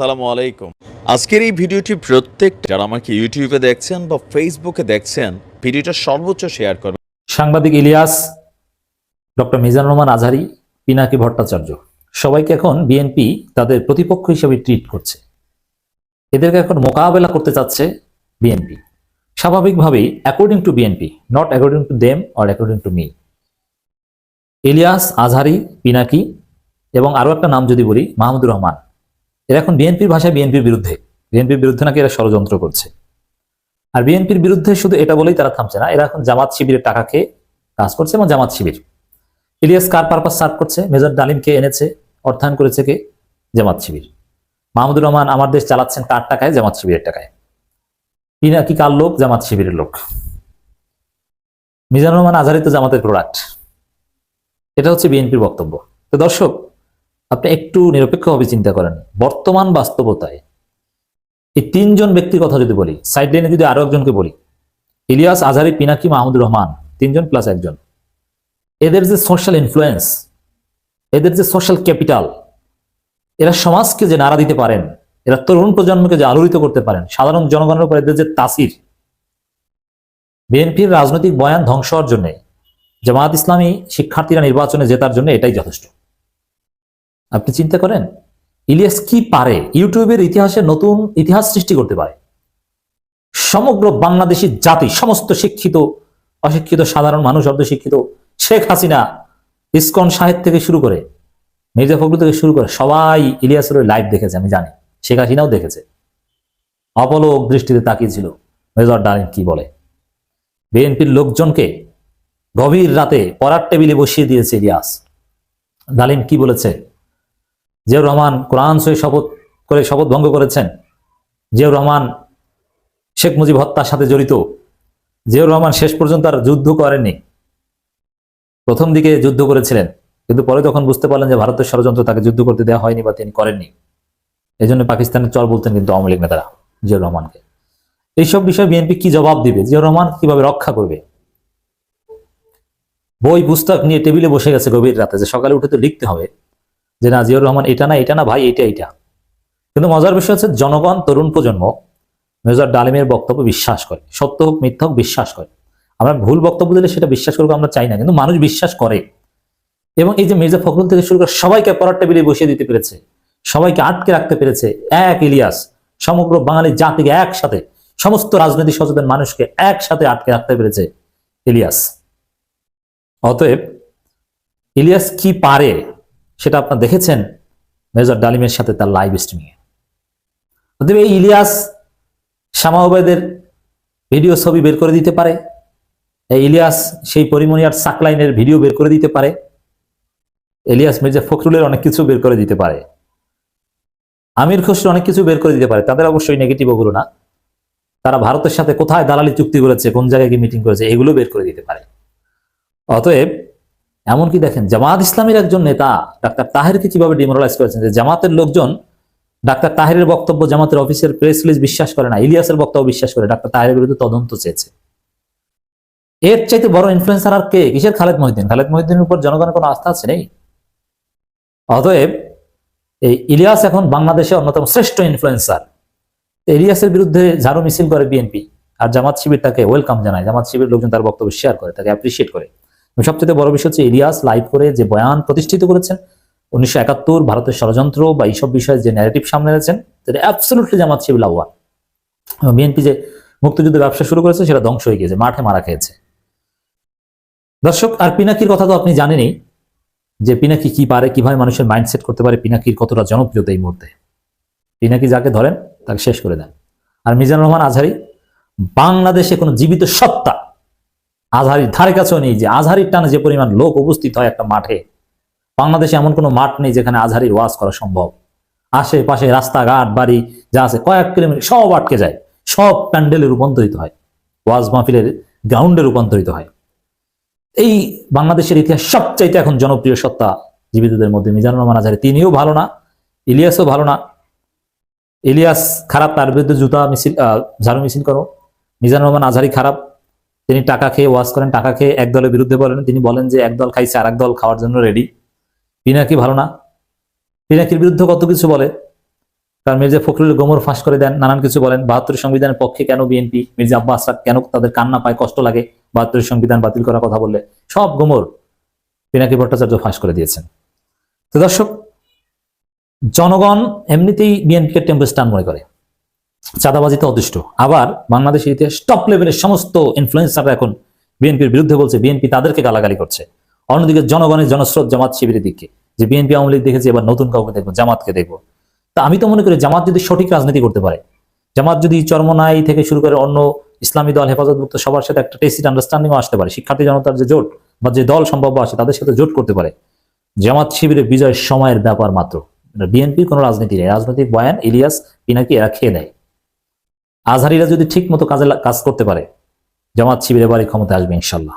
সালামু আলাইকুম। আজকের এই ভিডিওটি প্রত্যেক যারা আমাকে ইউটিউবে দেখছেন বা ফেসবুকে দেখছেন, ভিডিওটা সর্বোচ্চ শেয়ার করবেন সাংবাদিক ইলিয়াস, ডক্টর মিজানুর রহমান আজহারি, পিনাকি ভট্টাচার্য। সবাইকে এখন বিএনপি তাদের প্রতিপক্ষ হিসেবে ট্রিট করছে। এদেরকে এখন মোকাবেলা করতে চাচ্ছে বিএনপি। স্বাভাবিকভাবেই according to BNP not according to them or according to me Elias, Azhari, Pinaki এবং আরও একটা নাম যদি বলি, মাহমুদুর রহমান। এরা এখন বিএনপির ভাষায় বিএনপির বিরুদ্ধে। বিএনপির বিরুদ্ধে নাকি এরা ষড়যন্ত্র করছে। আর বিএনপির বিরুদ্ধে শুধু এটা বলেই তারা থামছে না, এরা এখন জামাত শিবিরের টাকা খেয়ে কাজ করছে এবং জামাত শিবির। ইলিয়াস কার পারপাস সার্ভ করছে? মেজর ডালিমকে এনেছে, অর্থায়ন করেছে কে? জামাত শিবির। মাহমুদুর রহমান, আমার দেশ চালাচ্ছেন কার টাকায়? জামাত শিবিরের টাকায়। কি কার লোক? জামাত শিবিরের লোক। মিজানুর রহমান আজহারি তো জামাতের প্রোডাক্ট এটা হচ্ছে বিএনপির বক্তব্য। তো দর্শক আপনি একটু নিরপেক্ষভাবে চিন্তা করেন। বর্তমান বাস্তবতায় এই তিনজন ব্যক্তির কথা যদি বলি সাইড লাইনে যদি আরও একজনকে বলি, ইলিয়াস আজহারি পিনাকি, মাহমুদুর রহমান, তিনজন প্লাস একজন। এদের যে সোশ্যাল ইনফ্লুয়েন্স এদের যে সোশ্যাল ক্যাপিটাল এরা সমাজকে যে নাড়া দিতে পারেন, এরা তরুণ প্রজন্মকে যে আলোড়িত করতে পারেন, সাধারণ জনগণের উপর এদের যে তাসির, বিএনপির রাজনৈতিক বয়ান ধ্বংস হওয়ার জন্য জামাত ইসলামী শিক্ষার্থীরা নির্বাচনে জেতার জন্য এটাই যথেষ্ট। আপনি চিন্তা করেন, ইলিয়াস কি পারে? ইউটিউবের ইতিহাসে নতুন ইতিহাস সৃষ্টি করতে পারে। সমগ্র বাংলাদেশি জাতি, সমস্ত শিক্ষিত, অশিক্ষিত, সাধারণ মানুষ, অর্ধশিক্ষিত, শেখ হাসিনা, ইসকন সাহেব থেকে শুরু করে, মির্জা ফখরুল থেকে শুরু করে সবাই ইলিয়াসের লাইভ দেখেছে, আমি জানি। শেখ হাসিনাও দেখেছে। অপলোক দৃষ্টিতে তাকিয়েছিল মেজর ডালিম কি বলে? বিএনপির লোকজনকে গভীর রাতে পড়ার টেবিলে বসিয়ে দিয়েছে ইলিয়াস। ডালিম কি বলেছে? জিয়াউর রহমান কোরআন সই শপথ করে শপথ ভঙ্গ করেছেন। জিয়াউর রহমান, শেখ মুজিব হত্যার সাথে জড়িত। জিয়াউর রহমান শেষ পর্যন্ত আর যুদ্ধ করেননি। প্রথম দিকে যুদ্ধ করেছিলেন, কিন্তু পরে তখন বুঝতে পারলেন যে ভারতের ষড়যন্ত্র তাকে যুদ্ধ করতে দেওয়া হয়নি বা তিনি করেননি এই জন্য পাকিস্তানের চর বলতেন কিন্তু আওয়ামী লীগ নেতারা জিয়াউর রহমানকে। এইসব বিষয়ে বিএনপি কি জবাব দিবে? জিয়াউর রহমান কীভাবে রক্ষা করবে? বই, পুস্তক নিয়ে টেবিলে বসে গেছে গভীর রাতে যে সকালে উঠে তো লিখতে হবে যে না, জিয়াউর রহমান এটা না এটা না, ভাই, এটা এটা। কিন্তু মজার বিষয় হচ্ছে, জনগণ, তরুণ প্রজন্ম, মেজর ডালিমের বক্তব্য বিশ্বাস করে। সত্য হোক, মিথ্যা হোক, বিশ্বাস করে। আমরা ভুল বক্তব্য দিলে সেটা বিশ্বাস করব, আমরা চাই না। কিন্তু মানুষ বিশ্বাস করে। এবং এই যে মির্জা ফখরুল থেকে শুরু করে সবাইকে পড়ার টেবিলে বসিয়ে দিতে পেরেছে, সবাইকে আটকে রাখতে পেরেছে, এক ইলিয়াস, সমগ্র বাঙালি জাতিকে একসাথে, সমস্ত রাজনৈতিক সচেতন মানুষকে একসাথে আটকে রাখতে পেরেছে ইলিয়াস। অতএব ইলিয়াস কি পারে সেটা আপনার দেখেছেন মেজর ডালিমের সাথে তার লাইভ স্ট্রিমিংয়ে অতএব এই ইলিয়াস শ্যামাউবাইদের ভিডিও ছবি বের করে দিতে পারে, এই ইলিয়াস সেই পরিমনিয়ার সাকলাইনের ভিডিও বের করে দিতে পারে, ইলিয়াস মির্জা ফখরুলের অনেক কিছু বের করে দিতে পারে, আমির খসরু অনেক কিছু বের করে দিতে পারে, তাদের অবশ্যই নেগেটিভ ওগুলো না। তারা ভারতের সাথে কোথায় দালালি চুক্তি করেছে, কোন জায়গায় গিয়ে মিটিং করেছে, এগুলো বের করে দিতে পারে। অতএব এমনকি দেখেন, জামাত ইসলামের একজন নেতা, ডাক্তার তাহেরকে কীভাবে ডিমোরালাইজ করেছেন যে জামাতের লোকজন, ডাক্তার তাহেরের বক্তব্য জামাতের অফিসের প্রেস রিলিজ বিশ্বাস করে না, ইলিয়াসের বক্তব্য বিশ্বাস করে, ডাক্তার তাহেরের বিরুদ্ধে তদন্ত চেয়েছে। এর চাইতে বড় ইনফ্লুয়েন্সার আর কে? কিসের খালেদ মহিদ্দিন খালেদ মহিদ্দিনের উপর জনগণের কোনো আস্থা আছে নেই? অতএব, এই ইলিয়াস এখন বাংলাদেশের অন্যতম শ্রেষ্ঠ ইনফ্লুয়েন্সার ইলিয়াসের বিরুদ্ধে ঝাড়ু মিছিল করে বিএনপি, আর জামাত শিবির তাকে ওয়েলকাম জানায়। জামাত শিবির লোকজন তার বক্তব্য শেয়ার করে, তাকে অ্যাপ্রিসিয়েট করে। সবচেয়ে বড় বিষয় হচ্ছে ইলিয়াস লাইভ করে যে বয়ান প্রতিষ্ঠিত করেছেন, উনিশশো একাত্তর ভারতের ষড়যন্ত্র বা এইসব বিষয়ে যে ন্যারেটিভ সামনে এনেছেন, সেটা অ্যাবসলুটলি জামাত এবং বিএনপি যে মুক্তিযুদ্ধ ব্যবসা শুরু করেছে, সেটা ধ্বংস হয়ে গিয়েছে, মাঠে মারা খেয়েছে। দর্শক, আর পিনাকির কথা তো আপনি জানেনই, যে পিনাকি কি পারে, কীভাবে মানুষের মাইন্ডসেট করতে পারে, পিনাকির কতটা জনপ্রিয়তা এই মুহূর্তে। পিনাকি যাকে ধরেন, তাকে শেষ করে দেন। আর মিজানুর রহমান আজহারি, বাংলাদেশে কোনো জীবিত সত্তা আজহারির ধারে কাছেও নেই যে আজহারির টানে যে পরিমাণ লোক উপস্থিত হয় একটা মাঠে, বাংলাদেশে এমন কোনো মাঠ নেই যেখানে আজহারির ওয়াজ করা সম্ভব। আশেপাশে রাস্তাঘাট, বাড়ি যা আছে, কয়েক কিলোমিটার সব আটকে যায়, সব প্যান্ডেলে রূপান্তরিত হয়, ওয়াজ মাহফিলের গ্রাউন্ডে রূপান্তরিত হয়। এই বাংলাদেশের ইতিহাস সবচাইতে এখন জনপ্রিয় সত্তা জীবিতদের মধ্যে মিজানুর রহমান আজহারি। তিনিও ভালো না, ইলিয়াসও ভালো না। ইলিয়াস খারাপ, তার বিরুদ্ধে জুতা মিছিল ঝাড়ু মিছিল করো। মিজানুর রহমান আজহারি খারাপ। তিনি টাকা খেয়ে ওয়াজ করেন, টাকা খেয়ে এক দলের বিরুদ্ধে বলেন। তিনি বলেন যে এক দল খাইছে আর এক দল খাওয়ার জন্য রেডি পিনাকি ভালো না। পিনাকির বিরুদ্ধে কত কিছু বলে। কারণ মির্জা ফখরুল গোমর ফাঁস করে দেন, নানান কিছু বলেন। বাহাত্তর সংবিধানের পক্ষে কেন বিএনপি, মির্জা আব্বাস কেন তাদের কান্না পায়, কষ্ট লাগে? বাহাত্তর সংবিধান বাতিল করার কথা বললে সব গোমর পিনাকি ভট্টাচার্য ফাঁস করে দিয়েছেন। তো দর্শক, জনগণ এমনিতেই বিএনপিকে টেম্পো স্টান মনে করে। চাঁদাবাজিতে অদৃষ্ট। আবার বাংলাদেশের ইতিহাস টপ লেভেলের সমস্ত ইনফ্লুয়েন্সাররা এখন বিএনপির বিরুদ্ধে বলছে বিএনপি তাদেরকে গালাগালি করছে। অন্যদিকে জনগণের জনস্রোত জামাত শিবিরের দিকে। যে বিএনপি আওয়ামী লীগ দেখেছে, এবার নতুন কাউকে দেখব, জামাতকে দেখব। তা আমি তো মনে করি জামাত যদি সঠিক রাজনীতি করতে পারে, জামাত যদি চরমনাই থেকে শুরু করে অন্য ইসলামী দল হেফাজতমুক্ত সবার সাথে একটা টেসিট আন্ডারস্ট্যান্ডিংও আসতে পারে, শিক্ষার্থী জনতার যে জোট বা যে দল সম্ভাব্য আছে, তাদের সাথে জোট করতে পারে। জামাত শিবিরের বিজয় সময়ের ব্যাপার মাত্র। বিএনপির কোনো রাজনীতি নেই। রাজনৈতিক বয়ান ইলিয়াস পিনাকি এরা খেয়ে দেয় আজহারিরা যদি ঠিক মতো কাজে কাজ করতে পারে জামাত শিবিরের বাড়ি ক্ষমতা আসবে ইনশাল্লাহ।